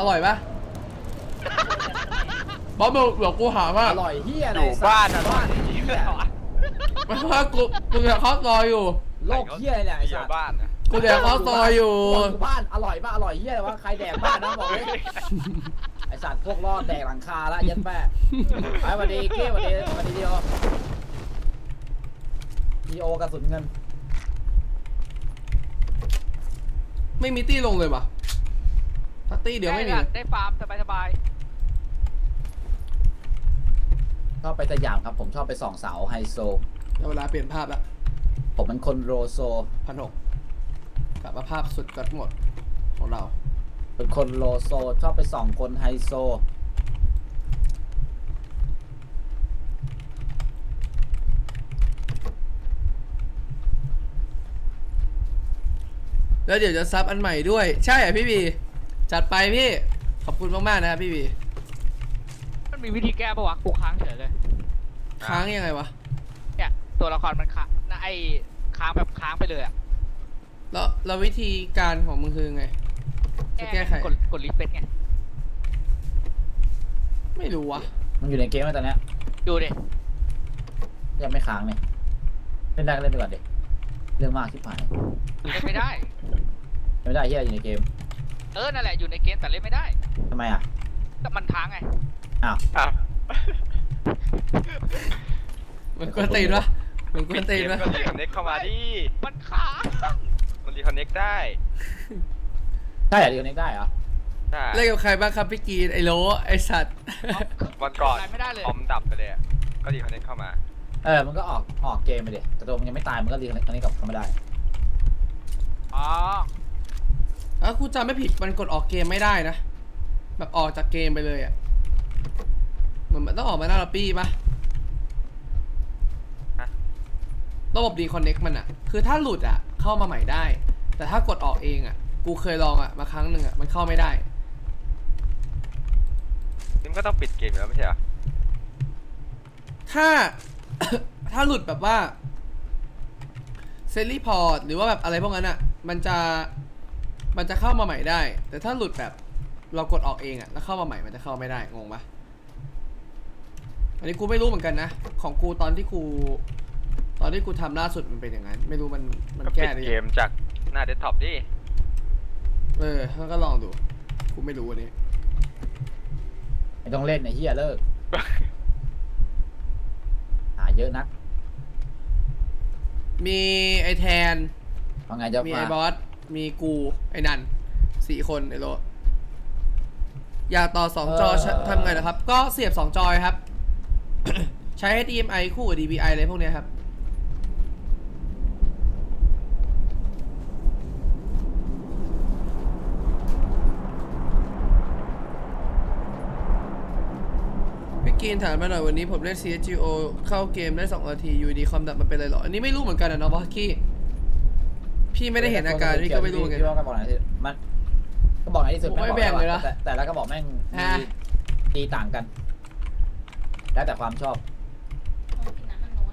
อร่อยปะบอสมึงเดี๋ยวกูหาว่าอร่อยเฮียอะไรอยู่บ้านอะบ้านเหี้เฮียยไม่ว่ากูกูเดี๋ยวข้าวซอยอยู่ โลกเฮียอะไรเนี่ยไอ้เหี้ยสัตว์บ้านนะกูเดี๋ยวข้าวซอยอยู่อยู่บ้านอร่อยป่ะอร่อยเฮียอะไรวะใครแดกบ้านนะบอกเลยไอสัตว์พวกรอดแดกหลังคาละเยันแป้ไปสวัสดีเก้สวัสดีสวัสดีดีโอดีโอกระสุนเงิน ไม่มีตี้ลงเลยปะ ถ้าตี้เดี๋ยวไม่มี ได้ได้ฟาร์มสบายสบายชอบไปสยามครับ ผมชอบไปส่องเสาไฮโซเดี๋ยวเวลาเปลี่ยนภาพละผมเป็นคนโรโซ พันหกกลับมาภาพสุดกัดหมดของเรา เป็นคนโลโซ ชอบไปส่องคนไฮโซ แล้วเดี๋ยวจะซับอันใหม่ด้วย ใช่เหรอพี่บี จัดไปพี่ ขอบคุณมากๆนะครับพี่บีมันมีวิธีแก้ปะวะกูค้างเฉยเลย ค้างยังไงวะ เนี่ยตัวละครมันค้างนะไอ้ค้างแบบค้างไปเลยอะแล้วแล้ววิธีการของมึงคือไงจะแก้ไขกดกดรีเฟซไงไม่รู้วะมันอยู่ในเกมไหมตอนเนี้ยดูดิยังไม่ค้างเลยเล่นได้ก็เล่นไปก่อนดิเรื่องมากที่ผ่านเล่นไม่ได้ ไม่ได้เฮียอยู่ในเกม เออ นั่นแหละ อยู่ในเกมแต่เล่นไม่ได้ ทำไมอะ แต่มันค้างไงอ้าวอ้าว มันกวนตีนวะมันกวนตีนวะก็รีคอนเน็กเข้ามาดิ มันค้างมันรีคอนเน็กได้ใช่เหรอเดียวนี้ได้เหรอ ใช่เล่นกับใครบ้างครับพี่กรีนไอ้โลไอ้สัตว์ วันก่อนทำอะไรไม่ได้เลยคอมดับไปเลยอะก็รีคอนเน็กเข้ามา เออ มันก็ออกออกเกมไปดิแต่ตัวมันยังไม่ตาย มันก็รีคอนเนคคอนเนคกับเขาไม่ได้ อ๋อ ถ้ากูจำไม่ผิดมันกดออกเกมไม่ได้นะ แบบออกจากเกมไปเลยอะเหมือนมันต้องออกมาหน้าล็อบบี้ปะฮะ ระบบดีคอนเน็กมันอะคือถ้าหลุดอะเข้ามาใหม่ได้ แต่ถ้ากดออกเองอะกูเคยลองอะมาครั้งหนึ่งอะมันเข้าไม่ได้ นี่มันก็ต้องปิดเกมอยู่แล้วไม่ใช่เหรอถ้า ถ้าหลุดแบบว่าเซรีพอร์ตหรือว่าแบบอะไรพวกนั้นอะมันจะ มันจะเข้ามาใหม่ได้ แต่ถ้าหลุดแบบเรากดออกเองอะแล้วเข้ามาใหม่มันจะเข้าไม่ได้งงปะอันนี้กูไม่รู้เหมือนกันนะ ของกูตอนที่กู ตอนที่กูทำล่าสุดมันเป็นอย่างนั้น ไม่รู้มันมันก็ปิแก้ดหรือเกยังมจากหน้าเดสก์ท็อปดิเออแล้วก็ลองดู กูไม่รู้อันนี้ ไม่ต้องเล่นไอ้เฮียเลิก หาเยอะนักมีไอแทนว่าไงจะมีมาไอบอส มีกูไอ้นันสี่คนไอโรถอยากต่อสองจอใช้ทำไงนะครับ ก็เสียบสองจอยครับ ใช้ HDMI คู่กับ DVI อะไรพวกเนี้ยครับ พี่กรีนถามมาหน่อยวันนี้ผมเล่น CSGO เข้าเกมได้2นาทีอยู่ดีคอมดับมันเป็นไรหรอ อันนี้ไม่รู้เหมือนกันนะเนาะบอสกี้ พี่ไม่ได้เห็นอาการพี่ก็ไม่รู้เหมือนกันพี่ว่าก็บอกไหนที่มันก็บอกไหนที่สุดผมไม่บอกแบ่งเลยนะแต่แต่ละก็บอกแม่งมีฮะ ตีต่างกัน แล้วแต่ความชอบ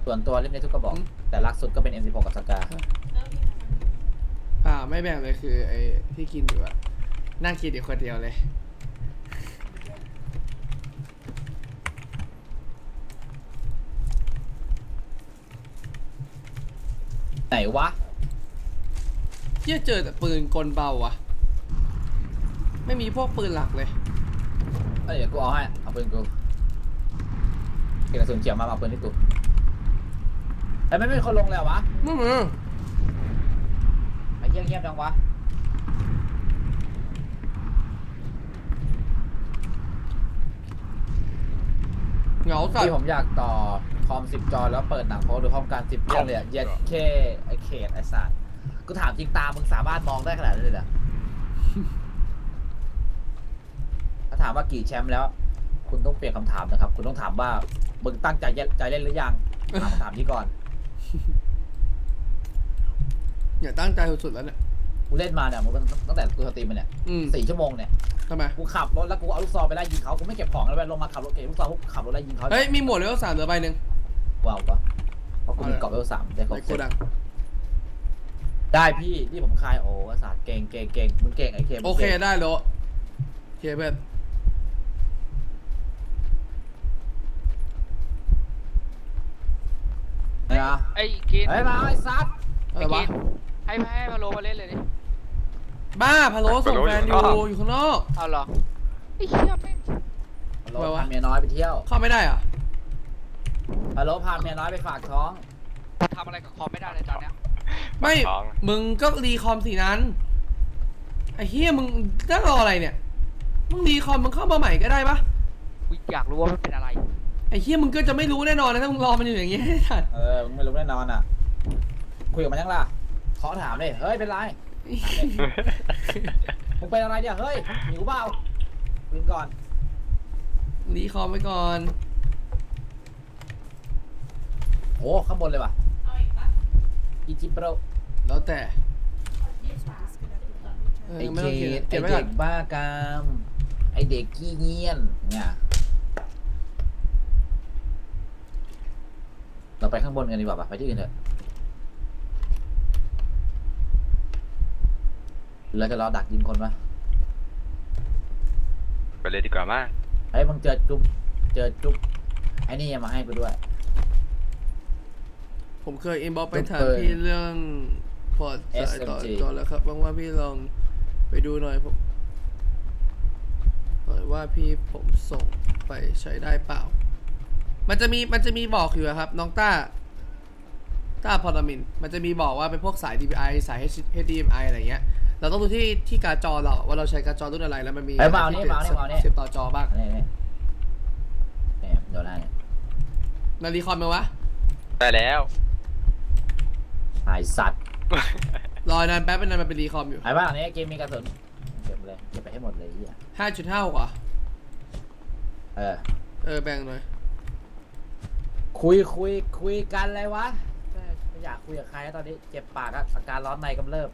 ส่วนตัวเล่นได้ทุกกระบอก แต่รักสุดก็เป็น M16 กับสกาอ่าไม่แบ่งเลยคือไอ้ที่กินอยู่อะนั่งกินอยู่คนเดียวเลย ไหนวะเที่ยเจอแต่ปืนกลเบาอะไม่มีพวกปืนหลักเลย เอ้ยเดี๋ยวกูเอาให้ เอาปืนกูเก็บกระสุนเฉียวมาเอาปืนที่กูแต่ไม่เป็นคนลงแล้ววะไม่มีไอ้เงียบเงียบๆจังวะเหงาสัตที่ว์ผมอยากต่อคอมสิบจอแล้วเปิดหนังโป๊ดูพร้อมกันสิบเรื่องเลยอะเย็ดเคไอเขตไอสัตว์ กูถามจริงตามึงสามารถมองได้ขนาดนั้นเลยเหรอ ถ้าถามว่ากี่แชมป์แล้ว คุณต้องเปลี่ยนคำถามนะครับ คุณต้องถามว่ามึงตั้งใจเล่นใจเล่นหรือยังถามคำถามนี้ก่อนอย่าตั้งใจสุดๆแล้วเนี่ย กูเล่นมาเนี่ยมึงตั้งแต่กูสตรีมมาเนี่ยอืมสี่ชั่วโมงเนี่ยทำไม กูขับรถแล้วกูเอาลูกซองไปไล่ยิงเขากูไม่เก็บของแล้วไปลงมาขับรถเก็บลูกซองปุ๊บขับรถไล่ยิงเขาเฮ้ย มีหมวดเลเวลสามเหลือใบหนึ่งว้าววะเพราะกูมีเกาะเวลสามได้ครบในโกเซ็ตดัง ได้พี่ที่ผมคายโอ้ศาสตร์เก่งเก่งเก่งมึงเก่งไอ้เคมงโอเคก่งได้โลเคเพื่อนไอ้อะไอ้กินเฮ้ยมาไอ้ซัดอะไรวะให้ให้พะโลมาเล่นเลยดิบ้าพะโล้ส่งแฟนอยู่อยู่ข้างนอก เอาเหรอไอ้เหี้ยแม่งฮัลโหลทำไมวะพาเมียน้อยไปเที่ยวเข้าไม่ได้เหรอะฮัลโหลพาเมียน้อยไปฝากท้องทำอะไรกับคอมไม่ได้เลยตอนเนี้ย ไม่ ท้อง มึงก็รีคอมสีนั้นไอ้เฮียมึงนั่งรออะไรเนี่ย มึงรีคอมมึงเข้ามาใหม่ก็ได้ปะกูอยากรู้ว่ามันเป็นอะไร ไอ้เฮียมึงก็จะไม่รู้แน่นอนนะถ้ามึงรอมันอยู่อย่างเงี้ยไอ้สัตว์เออมึงไม่รู้แน่นอนอะ คุยกับมันยังล่ะ ขอถามเลยเฮ้ย เป็นไร มึงเป็นอะไรเนี่ย เฮ้ย หิวเปล่าวินก่อน รีคอมไว้ก่อนโอ้ข้างบนเลยว่ะ อีจิโปร แล้วแต่เออไอ้ไม่เกต้องเก็บดเก็ไอ้บไว้เด็ก่อนกบ้ากาม ไอ้เด็กขี้เงียนเนี่ยเราไปข้างบนกันดีกว่าปะไปที่อื่นเถอะหรือเราจะรอดักยิงคนวะไปเลยดีกว่ามั้งเฮ้ยมึงเจอจุ๊บเจอจุ๊บไอ้นี่ยังมาให้กูด้วย ผมเคยอินบ็อกไปจุดถามเปิดพี่เรื่อง พอร์ตสาย SMG ต่อจอแล้วครับว่างๆพี่ลองไปดูหน่อยผมหน่อยว่าพี่ผมส่งไปใช้ได้เปล่า มันจะมีมันจะมีบอกอยู่อะครับ น้องต้า ต้าพอลามิน มันจะมีบอกว่าเป็นพวกสาย DPI สาย HDMI อะไรเงี้ย เราต้องดูที่ที่การ์ดจอเราว่าเราใช้การ์ดจอรุ่นอะไรแล้วมันมีเอ้ยมาเอานี่ที่มาเอานี่มาเอานี่ เสียบต่อจอบ้างนี่นี่เนี่ยโดนได้เนี่ยนารีคอมไหมวะได้แล้วหายสัตว์ รอนานแป๊บเป็นนานมันเป็นรีคอมอยู่ไอ้บ้านหลังนี้เกมมีกระสุนเก็บเลยเก็บไปให้หมดเลยไอ้เฮียห้าจุดห้าหรอเออ เออแบ่งหน่อยคุยคุยคุยกันเลยวะไม่อยากคุยกับใครแล้วตอนนี้เจ็บปากอะอาการร้อนในกำเริบ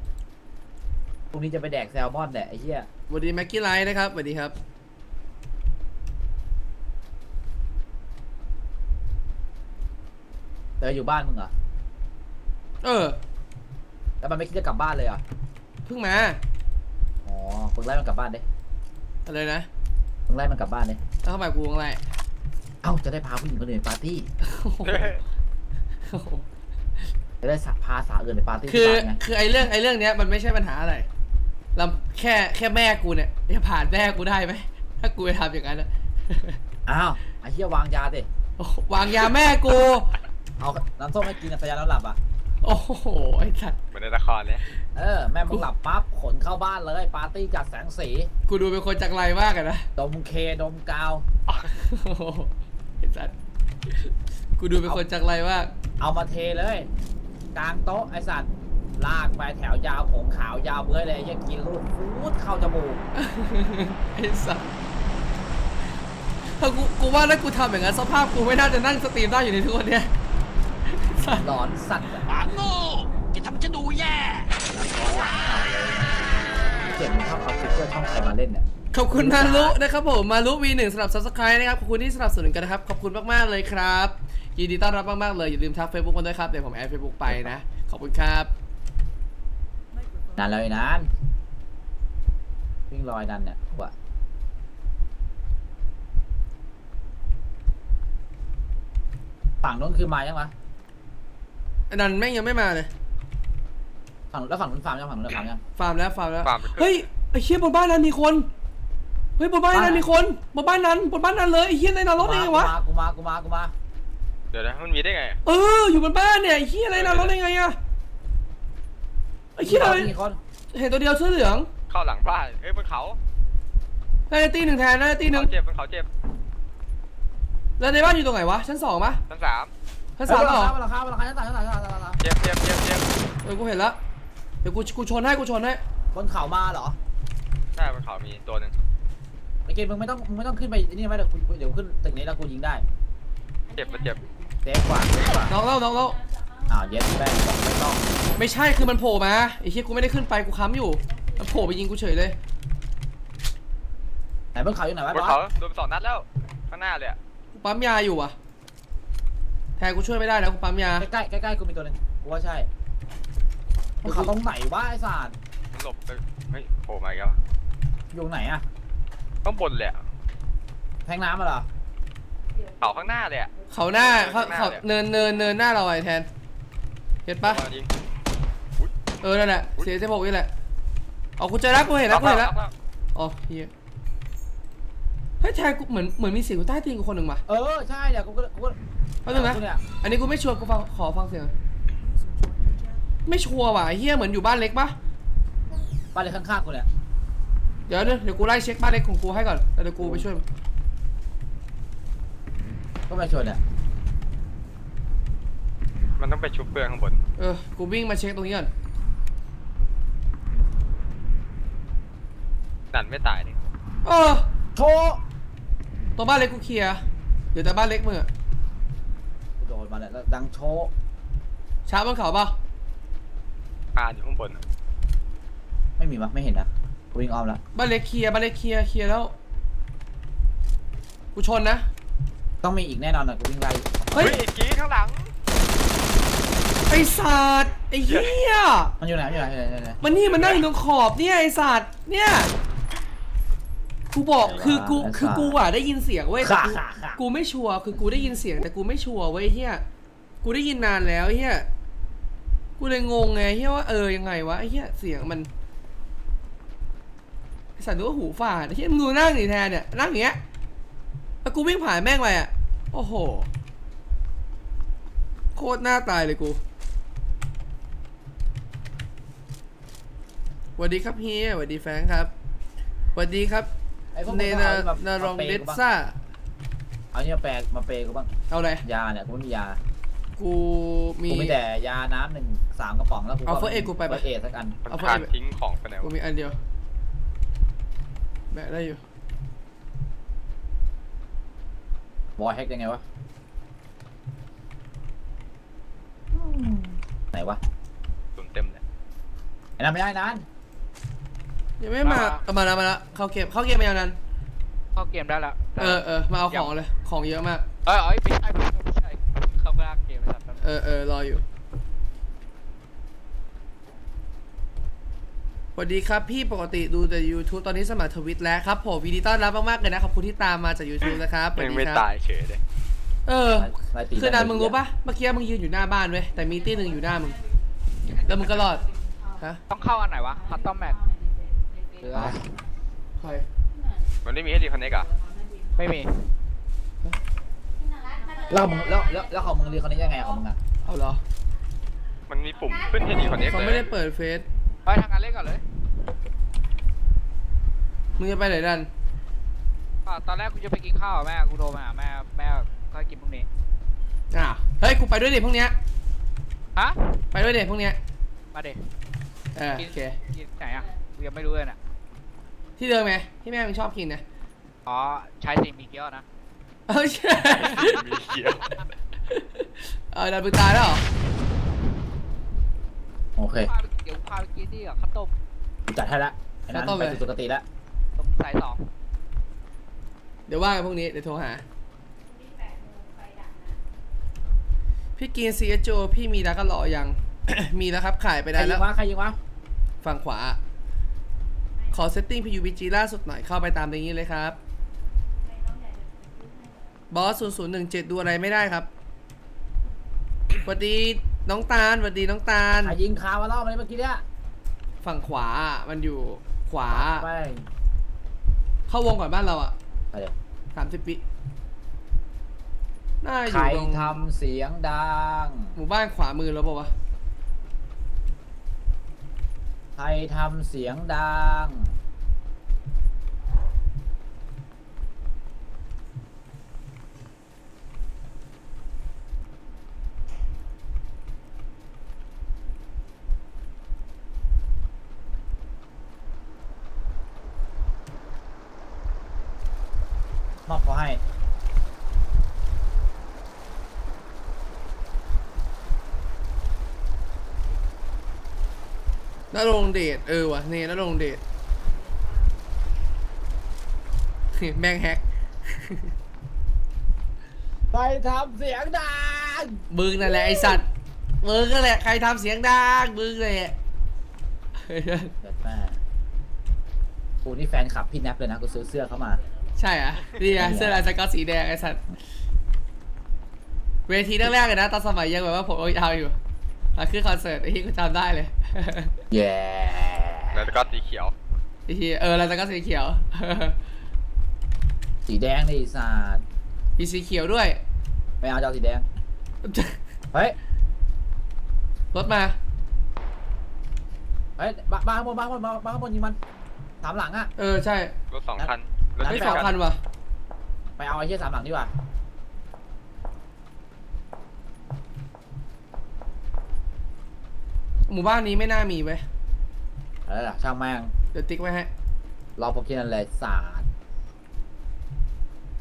พรุ่งนี้จะไปแดกแซลมอนแหละไอ้เหี้ยสวัสดีแม็กกี้ไลท์นะครับสวัสดีครับ เธออยู่บ้านมึงเหรอ เออ แล้วมันไม่คิดจะกลับบ้านเลยเหรอเพิ่งมาอ๋อมึงไล่มันกลับบ้านดิอะไรนะมึงไล่มันกลับบ้านดิแล้วทำไมกูอะไรเอ้าจะได้พาผู้หญิงคนอื่นไปปาร์ตี้โอ้โหจะได้สะพาสาวอื่นไปปาร์ตี้คือที่บ้านไงคือไอ้เรื่องไอ้เรื่องเนี้ยมันไม่ใช่ปัญหาอะไรเราแค่แค่แม่กูเนี่ยจะผ่านแม่กูได้ไหมถ้ากูไปทำอย่างนั้นอะอ้าวไอ้เหี้ยวางยาดิโอ้โหวางยาแม่กูเอาน้ำส้มให้กินกับสยาแล้วหลับอะ โอ้โห ไอ้สัตว์ เหมือนในละครเลยเออ แม่มึงหลับปั๊บขนเข้าบ้านเลย ปาร์ตี้จัดแสงสี กูดูเป็นคนจักไรมากอะนะดมเคดมกาว โอ้โหไอ้สัตว์ กูดูเป็นคนจักไรมาก เอามาเทเลย กลางโต๊ะไอสัตว์ ลากไปแถวยาวผมขาวยาวเบื้อยเลยยังกินรูดฟูดเข้าจมูก ไอ้สัสถ้ากู กูว่าถ้ากูทำอย่างนั้นสภาพกูไม่น่าจะนั่งสตรีมได้อยู่ในทุกวันเนี้ยสัส หลอนสัตว์อะปากโง่จะทำฉันดูแย่เจ็บมันชอบเอาฟิกเกอร์ช่องใครมาเล่นเนี่ยขอบคุณมารุนะครับผมมารุ V1 สำหรับ subscribe นะครับขอบคุณที่สนับสนุนกันนะครับขอบคุณมากๆเลยครับยินดีต้อนรับมากๆเลยอย่าลืมทัก Facebook มาด้วยครับเดี๋ยวผมแอด Facebook ไปนะ ขอบคุณครับนานแล้วไอ้นานวิ่งลอยนันเนี่ยว่ะฝั่งนู้นคือมายังวะ อันนั้นแม่งยังไม่มาเลย ฝั่งแล้วฝั่งนู้นฟาร์มยังฝั่งนู้นฟาร์มยัง ฟาร์มแล้วฟาร์มแล้ว ฟาร์มไปขึ้น เฮ้ยไอ้เชี่ยบนบ้านนั้นมีคน เฮ้ยบนบ้านนั้นบ้านมีคนบนบ้านนั้นบนบ้านนั้นเลยไอ้เชี่ยในนรกได้ไงวะ กูมากูมากูมา เดี๋ยวนะมันมีได้ไงเอออยู่บนบ้านเนี่ยไอ้เชี่ยในนรกได้ไงอะไอ้เชี่ยอะไรมีคนเห็นตัวเดียวเสื้อเหลืองเข้าหลังบ้านเอ้ยบนเขาน่าจะตีหนึ่งแทนน่าจะตีหนึ่งเขาเจ็บบนเขาเจ็บแล้วในบ้านอยู่ตรงไหนวะชั้นสองปะชั้นสาม ชั้นสามเหรอราคาราคาราคาราคาราคาราคาเจ็บเจ็บเจ็บเจ็บเออกูเห็นแล้วเดี๋ยวกูกูชนให้กูชนให้บนเขามาเหรอใช่บนเขามีตัวหนึ่งไอเกมมึงไม่ต้องมึงไม่ต้องขึ้นไปนี่ไหมเดี๋ยวกูเดี๋ยวขึ้นตึกนี้แล้วกูยิงได้เจ็บมันเจ็บเซฟกว่าเซฟกว่าน้องเล่าน้องเล่าอ้าวเย็ดแป้งบอกไม่ต้องไม่ใช่คือมันโผล่มาไอ้เหี้ยกูไม่ได้ขึ้นไปกูค้ำอยู่มันโผล่ไปยิงกูเฉยเลยไหนบนเขาอยู่ไหนวะบบนอเขาสโดนไปสองนัดแล้วข้างหน้าเลยอะกูปั๊มยาอยู่อะ แทนกูช่วยไม่ได้นะกูปั๊มยา ใกล้ใกล้ใกล้ๆกูมีตัวหนึงกูว่าใช่บนเขาตรงไหนวะไอ้สารมันหลบไปเฮ้ยโผล่มาอีกแล้วอยู่ไหนอะข้างบนเลยอะแทงน้ำมาเหรอเขาข้างหน้าเลยอะ เขาหน้าเขาข้างหน้าเขาเลยเนินเนินเนินหน้าเราไอ้แทนเห็นปะมายิงเออนั่นแหละเสียเจ็บหกนี่แหละเอากูเจอแล้วกูเห็นแล้วกูเห็นแล้วอ๋อเฮียเฮ้ยแทนกูเหมือนเหมือนมีเสียงอยู่ใต้ตีนกูคนหนึ่งว่ะเออใช่เนี่ยกูก็กูก็ แป๊บนึงนะกูเนี่ยอันนี้กูไม่ชัวร์กูฟังขอฟังเสียง ไม่ชัวร์ว่ะไอ้เฮียเหมือนอยู่บ้านเล็กปะบ้านเลยข้างๆกูเนี่ยเดี๋ยวเดี๋ยวเดี๋ยวกูไล่เช็คบ้านเล็กของกูให้ก่อนแล้วเดี๋ยวกูไปช่วยมึงก็มาชนเนี่ยมันต้องไปชุบเปลืองข้างบน เออกูวิ่งมาเช็คตรงนี้ก่อนดันไม่ตายนี่เออโชว์ตัวบ้านเล็กกูเคลียร์เดี๋ยวแต่บ้านเล็กมึงอะกูโดนมาแล้วแล้วดังโชว์ช้าบนเขาปะคานอยู่ข้างบนอะไม่มีมั้ยไม่เห็นนะกูวิ่งอ้อมแล้วบ้านเล็กเคลียร์บ้านเล็กเคลียร์เคลียร์แล้ว กูชนนะ ต้องมีอีกแน่นอนอะกูวิ่งไล่เฮ้ยไอ้กี้ข้างหลัง ไอสัตว์ไอเหี้ย มันอยู่ไหนมันอยู่ไหนอยู่ไหนอยู่ไหนมันนี่มันนั่งอยู่ตรงขอบเนี่ยไอสัตว์เนี่ย กูบอกคือกูคือกูอะได้ยินเสียงเว้ยแต่ค่ะกูค่ะค่ะ กูไม่ชัวร์คือกูได้ยินเสียงแต่กูไม่ชัวร์เว้ยเฮียกูได้ยินนานแล้วเฮียกูเลยงงไงเฮียว่าเออยังไงวะไอ้เฮียเสียงมันไอ้สัตว์นึกว่าหูฝาดไอ้เฮียมึงดูนั่งนี่แทนเนี่ยนั่งอย่างเงี้ยแล้วกูวิ่งผ่านแม่งไปอะโอ้โหโคตรหน้าตายเลยกูสวัสดีครับเฮียสวัสดีแฟรงค์ครับสวัสดีครับ ไอ้พวกเนมึงนาเอาแบบนารองมาปเดย์ซกูบ้างซ่า เอาเนี่ยแปลมาเปย์กูบ้างเอาอะไรยาเนี่ยกูไม่มียา กูมี กูมีแต่ยาน้ำหนึ่งสามกระป๋องแล้วกูเอา First Aid กูไปปะ เอสักอันมันเอาคานไปทิ้งของไปไหนกูวะมีอันเดียวแบกได้อยู่บอยแฮกยังไงวะไหนวะตุนเต็มเลยไอ้นั่นไม่ได้นั้น ยังไม่มาเอามาแล้วมาแล้วเข้าเกมเข้าเกมมาอย่างนั้น เข้าเกมได้แล้วเออเออมาเอาของเลยของเยอะมาก เอ้ยเอ้ยไม่ใช่ไม่ใช่ไม่ใช่เข้าไปเกมไปสัตว์เออเออรออยู่สวัสดีครับพี่ปกติดูแต่ YouTube ตอนนี้สมัครทวิตแล้วครับผมวินดีต้อนรับมากๆเลยนะขอบคุณที่ตามมาจาก YouTube นะครับสวัสยังดีไม่ครับตายเฉยเลยเออไล่ตีคือนานมึงรู้ปะเมื่อกี้มึงยืนอยู่หน้าบ้านเว้ยแต่มีตี้หนึ่งอยู่หน้ามึง แล้วมึงก็รอดฮะต้องเข้าอันไหนวะคัตตอมแมทห รืออะไรใครมันไม่มีให้ดีคอนเนกอะไม่มี แล้วมึงแล้วแล้วแล้วของมึงเรียนคนนี้ยังไงของมึงอะเอาเหรอมันมีปุ่มขึ้นให้ดีคอนเนกเขาเลไม่ยได้เปิดเฟซไปทางการเล่นก่อนเลยมึงจะไปไหนดันอ่าตอนแรกกูจะไปกินข้าวกับแม่กูโทรมาหาแม่แม่ก็กินพรุ่งนี้อะเฮ้ยกูไปด้วยเด็กพวกเนี้ยฮะไปด้วยเด็กพวกเนี้ยมาเด็เออกิโอเคกินไหนอะกูยังไม่รู้เลยน่ะ ที่เดิมไงที่แม่มึงชอบกินนะอ๋อใช้สีมีเกี๊ยวนะเออใช่มีเขียวเออดันมึงตายแล้วเหรอโอเคพาไปเดี๋ยวพาไปกินที่กับข้าวต้มกูจัดให้ละไอ้นั่นแล้วต้องไปเลยสู่สุคติแล้วตรงสายสองเดี๋ยวว่ากันพวกนี้เดี๋ยวโทรหา พี่กินซีเอโจพี่มีแล้วก็หล่อยัง มีแล้วครับขายไปใครได้ยิแล้วงวะใครยิงวะฝั่งขวา ขอเซตติ้ง PUBG ล่าสุดหน่อยเข้าไปตามอย่างนี้เลยครับบอส0017ดูอะไรไม่ได้ครับสวัสดีน้องตาลสวัสดีน้องตาลใครยิงคาวมาล่อมาเลยเมื่อกี้เนี่ยฝั่งขวามันอยู่ขวา ไปเข้าวงก่อนบ้านเราอะไปเดี๋ยวสามสิบวิน่าอใครยู่ตรงทำเสียงดัง หมู่บ้านขวามือแล้วเปล่าวะ ใครทำเสียงดัง มอบเขาให้ นรงเดชเออวะเนนรงเดชแม่งแฮกใครทำเสียงดังมึงนั่นแหละไอสัตว์มึงนั่นแหละใครทำเสียงดังมึงเลยเกิดแม่กูนี่แฟนคลับพี่แนปเลยนะกูซื้อเสื้อเข้ามา ใช่อะนี่ไงเสื้อลายสก๊อตสีแดงไอ้สัตว์เวทีแรกๆเลยนะตอนสมัยยังแบบว่าผมยาวอยู่ อะคือคอนเสิร์ตไอ้ที่กูจำได้เลยแย่แล้วก็สีเขียว ไอ้ที่เออลายสก๊อตสีเขียว สีแดงนี่ศาสตร์มีสีเขียวด้วย ไม่เอาเจ้าสีแดง เฮ้ย รถมา เฮ้ยบ้าบ้าข้างบนบ้าข้างบนบ้าบ้าข้างบนยิงมันสามหลังอะเออใช่ รถสองคันรถไม่ที่สองคันว่ะ ไปเอาไอ้เหี้ยสามหลังดีกว่า หมู่บ้านนี้ไม่น่ามีเว้ยเออช่างแม่งเดี๋ยวติ๊กไว้ให้รอพวกที่นั่นเลยศาสตร์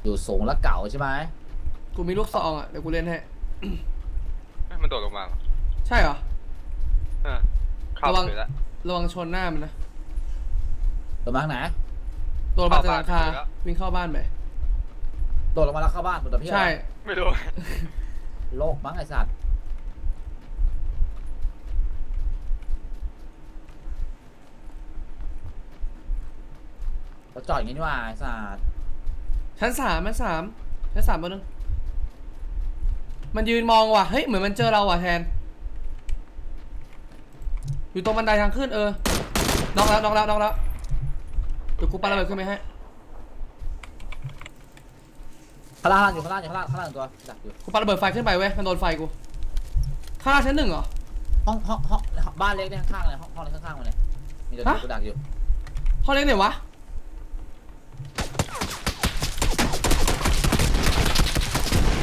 อยู่สูงและเก่าใช่ไหมกูมีลูกซองอะเดี๋ยวกูเล่นให้เอ้ยมันโดดลงมาเหรอใช่เหรอ เออเข้าระวัง ไปแล้วระวังชนหน้ามันนะโดดมาข้างไหนโดนมาจากหลังคาเข้าบ้านไปแล้ววิ่งเข้าบ้านไปโดดลงมาแล้วเข้าบ้านโดดแบบพี่ใช่ ไม่รู้ โลกมั้งไอ้สัตว์เรา จอดอย่างนี้นี่หว่าไอ้สัตว์ชั้นสามชั้นสามชั้นสามตัวนึงมันยืนมองว่ะเฮ้ยเหมือนมันเจอเราว่ะแทน อยู่ตรงบันไดทางขึ้นเออน็อกแล้วน็อกแล้วน็อกแล้วเดี๋ยวกูปาระเบิดขึ้นไปให้ข้างล่างอยู่ข้างล่างอยู่ข้างล่างข้างล่างหนึ่งตัวดักอยู่กูปาระเบิดไฟขึ้นไปเว้ยมันโดนไฟกูข้างล่างชั้นหนึ่งเหรอ ห้องห้องห้องบ้านเล็กเนี่ยข้างๆเลยห้องห้องเล็กข้างๆมันเลยมีตัวฮะ กูดักอยู่ ห้องเล็กไหนวะ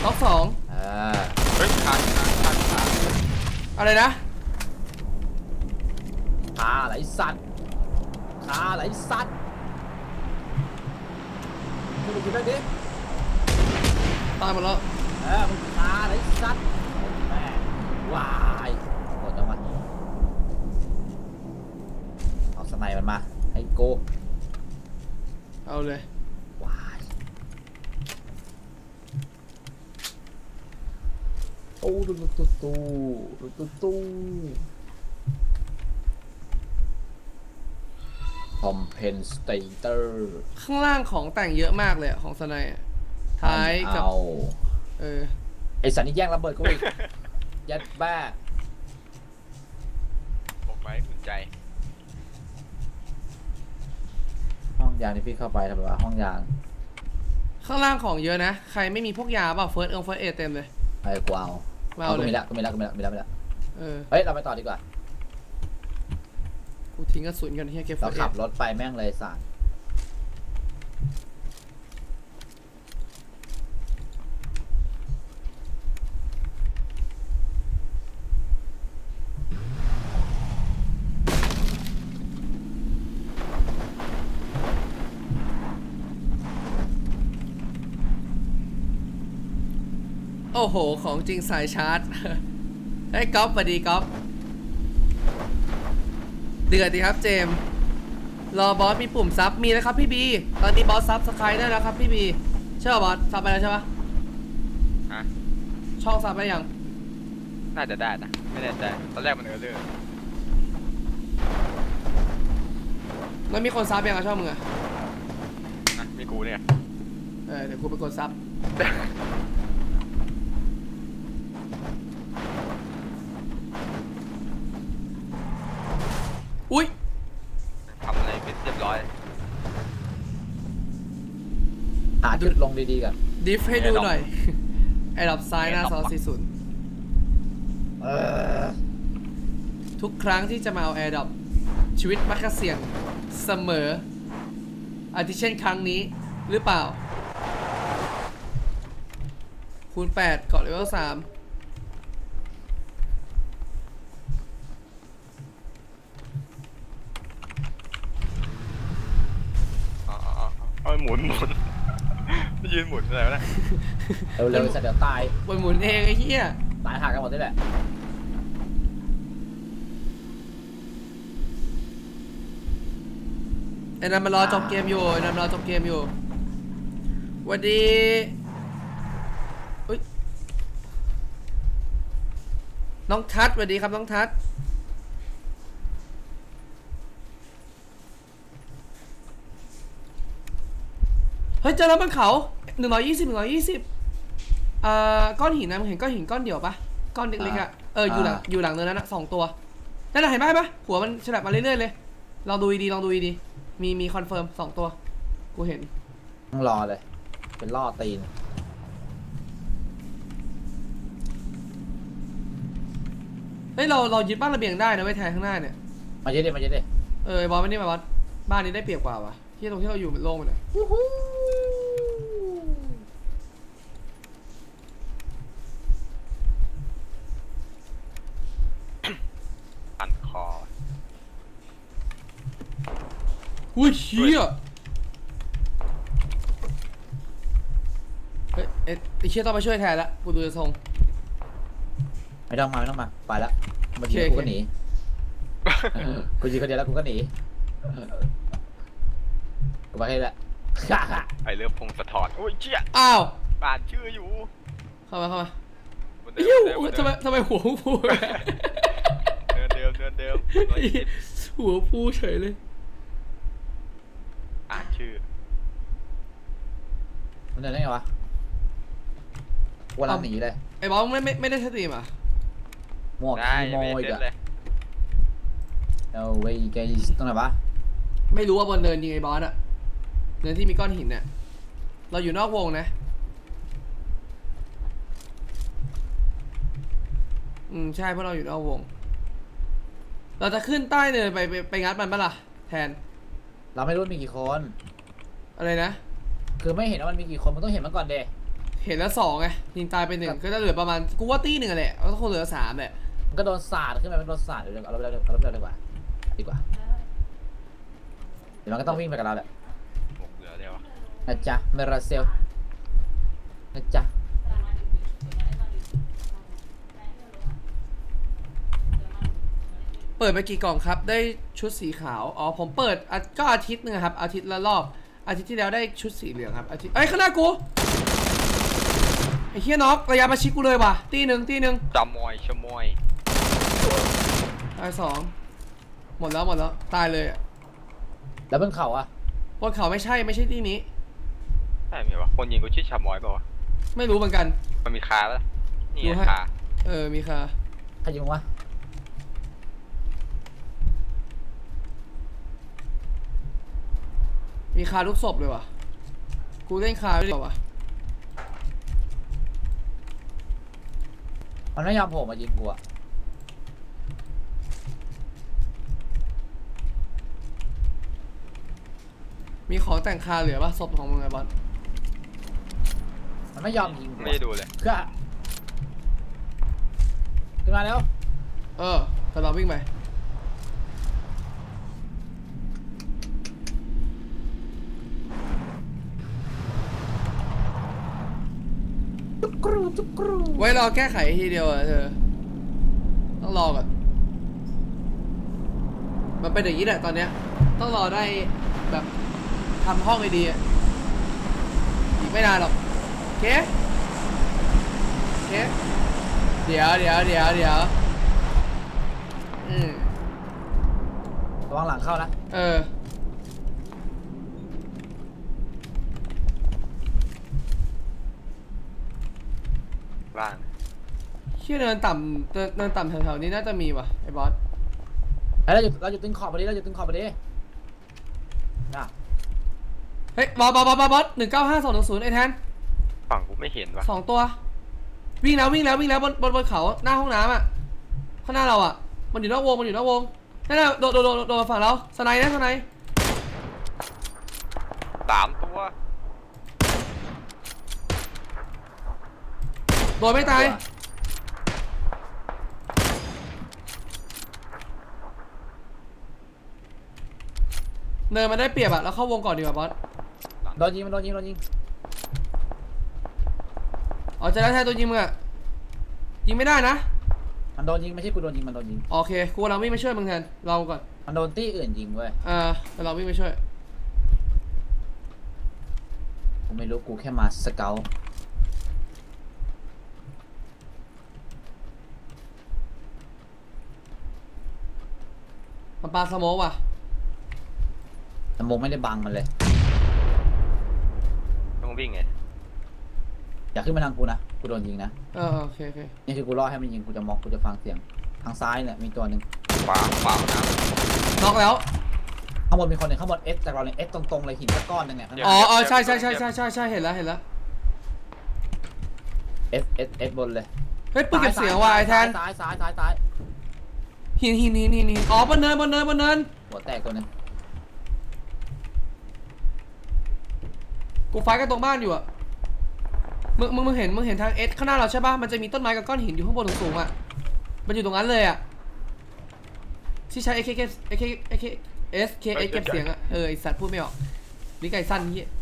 ล็อกสองเออเฮ้ยคันคันคันคันอะไรนะขาไหลสัตว์ขาไหลสัตว์มึงดูกูได้ดิตายหมดแล้วเออมึงขาไหลสัตว์แม่วายกดจังวะเอาสไนมันมาให้โกเอาเลยวาย ตู้ตู้ตู้ตู้ตู้ตู้ตู้คอมเพนสเตเตอร์ข้างล่างของแต่งเยอะมากเลยอะของสไนด์อะท้ายกับ เอาเออ ไอสันนี่แย่งระเบิดกูอีก ยัดบ้าบอกไว้อุ่นใจ ห้องยางที่พี่เข้าไปทำไมวะห้องยางข้างล่างของเยอะนะ ใครไม่มีพวกยาเปล่าเฟิร์สเอิงเฟิร์สเอเต็มเลย ไอ้กูเอามาเอากูเลยมีละกูมีละกูมีละกูมีละกูมีละเออเฮ้ยเราไปต่อดีกว่า กูทิ้งกระสุนกันเฮียเก็บเฟิเราร์สเอขับรถไปแม่งเลยสาร โอ้โห ของจริงสายชาร์จไอ้ยก๊อฟสวัสดีก๊อฟเดือดดีครับเจมส์รอบอสมีปุ่มซับมีแล้วครับพี่บี ตอนนี้บอสซับสไครได้แล้วครับพี่บีใช่ป่ะบอสซับไปแล้วใช่ปะฮะช่องซับไปยัง น่าจะได้นะ ไม่แน่ใจตอนแรกมันเออเรื่องแล้วมีคนซับยังอะช่องมึงอะนะมีกูเนี่ย เออเดี๋ยวกูไปกดซับ อุ้ย ทำอะไรไม่เรียบร้อย หาจุ ดลงดีๆกันดิฟให้ดูหน่อยไอ้ดับซ้ายหน้าซอสี่ศูนย์เออทุกครั้งที่จะมาเอาแอร์ดรอปชีวิตมักจะเสี่ยงเสมอ อาทิเช่นครั้งนี้หรือเปล่า คูณ8เกาะเลเวล3 อ๋ออ๋ออ๋อเอาหมุนหมุน ยืนหมุนอะไรวะเนี่ยเร็วๆสัตว์เดี๋ยวตายบนหมุนเองไอ้เหี้ยตายหากันหมดนี่แหละไอ้นั่นมันรอจบเกมอยู่ไอ้นั่นมันรอจบเกมอยู่หวันดีอุ้ยน้องทัศน์สวัสดีครับน้องทัศน์ เฮ้ยเจอแล้วบนเขาหนึ่งร้อยยี่สิบหนึ่งร้อยยี่สิบอ่าก้อนหินนะมึงเห็นก้อนหินก้อนเดียวปะก้อนเล็กๆอะเอออยู่หลังอยู่หลังเนินนั้นอะสองตัวนั่นแหละเห็นไหมเห็นปะหัวมันฉลับมาเรื่อยๆเลยลองดูดีๆลองดูดีๆมีมีคอนเฟิร์มสองตัว กูเห็นต้องรอเลย เป็นล่อตีนเฮ้ยเราเรายึดบ้านระเบียงได้นะไว้ยแทนข้างหน้าเนี่ยมาเย็ดดิมาเย็ดดิเออไอ้บอสไม่นี่มาบอสบ้านนี้ได้เปรียบกว่าวะที่ตรงที่เราอยู่มันโล่งไปหน่อย พันคอ อุ้ยเชี่ยเฮ้ยเอ๊ะไอ้เชี่ยต้องมาช่วยแทนละกูดูจะทรง ไม่ต้องมาไม่ต้องมาไปละมาทีโอเคกูก็หนีกูยิงคนเดียวแล้วกูก็หนีกูไปให้ละ ไอเลือบพงสะท้อนโอ้ยเจี๊ยอ้าว อ่านชื่ออยู่เข้ามาเข้ามาบนไอ้เดิเหี้ยมบนทำไมเดิมทำไมหัวฟูเดินเดิมเดินเดิมร้อยยี่สิบหัวฟูเฉยเลย อ่านชื่อ มันเดินได้ไงวะกูกำลังหนีเลยไอ้บอสไม่ไม่ไม่ได้สตรีมอะหมวกได้คีโมไม่อีกเล่นอะเลยเอาไว้แกตรงไหนวะไม่รู้ว่าบนเนินยิงไอ้บอสอะเนินที่มีก้อนหินเนี่ยเราอยู่นอกวงนะ อืมใช่เพราะเราอยู่นอกวง เราจะขึ้นใต้เนินไปไปไปงัดมันปะล่ะแทน เราไม่รู้มีกี่คนอะไรนะ คือไม่เห็นว่ามันมีกี่คนมันต้องเห็นมันก่อนเดเห็นแล้วสองไงยิงตายไปหนึ่งก็จะเหลือประมาณกูว่าตีหนึ่งอะแหละก็คงเหลือสามแหละมันก็โดนสาดขึ้นไปมันโดนสาดเดี๋ยวเอาเราไปเอาเราไปเอาดีกว่าดีกว่า เดี๋ยวมันก็ต้องวิ่งไปกับเราแหละหมกเหลือเดียวอะนะจ๊ะเมราเซลนะจ๊ะเปิดไปกี่กล่องครับ ได้ชุดสีขาว อ๋อ ผมเปิดอะก็อาทิตย์หนึงอะครับ อาทิตย์ละรอบ อาทิตย์ที่แล้วได้ชุดสีเหลืองครับอาทิตย์เอ้ยข้างหน้ากูไอ้เฮียน็อกระยะประชิดกูเลยว่ะตีหนึ่งตีหนึ่งจำมอยชะมอยตายสองหมดแล้วหมดแล้วตายเลยอะแล้วบนเขาอะบนเขาไม่ใช่ไม่ใช่ที่นี้ ใช่ไหมวะคนยิงกูชื่อชามอยเปล่าวะไม่รู้เหมือนกัน มันมีคาปะล่ะนี่ดูไงให้ คาเออมีค่ะใครยิงวะ มีคาลูกศพเลยว่ะ กูเล่นคาด้วยดีกว่าวะมันไม่ยอมโผล่มายิงกูอะมีของแต่งคาเหลือป่ะศพของมึงไงบอสมันไม่ยอมยิงกูไม่ได้ดูเลยก็ขึ้นมาแล้ว เออแต่เราวิ่งไป จุกกรู จุกกรูไว้รอแก้ไขทีเดียวอะเธอ ต้องรอก่อน มันเป็นอย่างนี้แหละตอนเนี้ย ต้องรอได้แบบทำห้องให้ดีอะอีกไม่นานหรอกโอเคโอเค เดี๋ยวเดี๋ยวเดี๋ยวเดี๋ยวอืมระวังหลังเข้านะ เออ บ้าง เชื่อเดินต่ำเดินเดินต่ำแถวๆนี้น่าจะมีว่ะไอ้บอสเฮ้ยเราอยู่เราอยู่ตึงขอบพอดีเราอยู่ตึงขอบพอดีน่ะเฮ้ยบอสบอสบอสบอสบอสหนึ่งเก้าห้าสองหนึ่งศูนย์ไอ้แทนฝั่งกูไม่เห็นวะสองตัว วิ่งแล้ววิ่งแล้ววิ่งแล้วบนบนบนเขาหน้าห้องน้ำอะข้างหน้าเราอะ มันอยู่นอกวงมันอยู่นอกวงนั่นน่ะโดดโดดโดดโดดมาฝั่งเราสไนด์นะสไนด์สามตัว โดดไม่ตาย เนินมันได้เปรียบอะแล้วเข้าวงก่อนดีกว่าบอส โดนยิงมันโดนยิงโดนยิงอ๋อเจะได้แทนตัวยิงมึงอะยิงไม่ได้นะ มันโดนยิงไม่ใช่กูโดนยิงมันโดนยิงโอเคกูเราวิ่งไปช่วยมึงแทนเราก่อน มันโดนตี้อื่นยิงเว้ยอ่าเดี๋ยวเราวิ่งไปช่วย กูไม่รู้กูแค่มาสเกล มันปาสโมกว่ะแต่มงไม่ได้บังมันเลยวิ่งไงอย่าขึ้นมาทางกูนะ กูโดนยิงนะ เออโอเคโอเคนี่คือกูรอให้มันยิง กูจะมอง กูจะฟังเสียง ทางซ้ายเนี่ยมีตัวหนึ่งขวาขวานะน็อกแล้วข้างบนมีคนหนึ่งข้างบนเอสจากเราเนี่ยเอสตรงๆเลยหินสักก้อนหนึงเนี่ยข้างหอ๋อน้าอ๋อใช่ใช่ใช่ใช่ใช่ใช่เห็นแล้วเห็นแล้วเอสเอสเอสบนเลยเฮ้ยปืนเก็บเสียงว่ะไอ้แทนซ้ายซ้ายซ้ายซ้าย หินหินหินหินหินอ๋อบนเนินบนเนินบนเนินหัวแตกตัวหนึ่งกูไฟกันตรงบ้านอยู่อะมึงมึงมึงเห็นมึงเห็นทางเอสข้างหน้าเราใช่ปะมันจะมีต้นไม้กับก้อนหินอยู่ข้างบนสูงๆอะมันอยู่ตรงนั้นเลยอะที่ใช้ AK AK AK SK เก็บเสียงอะเออไอสัตว์พูดไม่ออกนี่ไก่สั้นนี่หม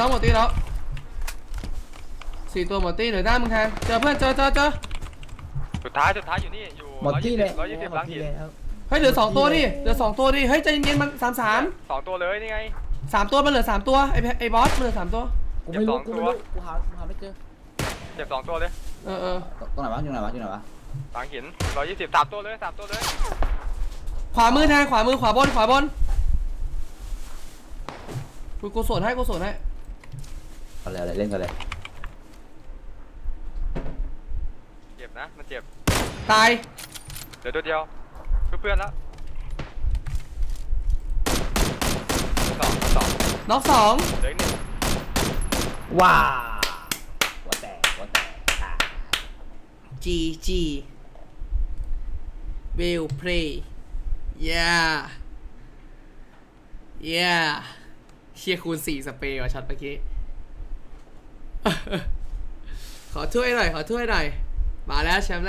แล้วหมดตีแล้วสี่ตัวหมดตีเหลือได้มึงแทนเจอเพื่อนเจอเจอเจอสุดท้ายสุดท้ายอยู่นี่อยู่หมดที่เลยร้อยยี่สิบหมหลัดงที่หินเลยครับเฮ้ยเหลือสองตัวดิเหลือสองตัวดิเฮ้ยใจเย็นๆมันสามสามสองตัวเลยนี่ไงสามตัวมันเหลือสามตัวไอเพไอบอสมันเหลือสามตัวกูไม่รู้เก็กูบสองไม่ตัวรู้กูหากูหาไม่เจอเจ็บสองตัวเลยเออเออตรงไหนวะอยู่ไหนวะอยู่ไหนวะหลังหินร้อยยี่สิบสามตัวเลยสามตัวเลย ขวามือแทนขวามือขวาบนขวาบนกูกูสวนให้กูสวนให้ เอาเลยเอาเลยเล่นกันเลยเจ็บนะ มันเจ็บ ตาย เดี๋ยวตัวเดียวเพื่อนๆแล้วสองสองน็อกสองเหลืออีกหนึ่งว้าหัวแตกหัวแตกอะจีจีเวลเพลย์ย่าย่าเชียร์คูณสี่สเปรย์ว่ะช็อตเมื่อกี้ ขอถ้วยหน่อย ขอถ้วยหน่อย มาแล้วแชมป์แรก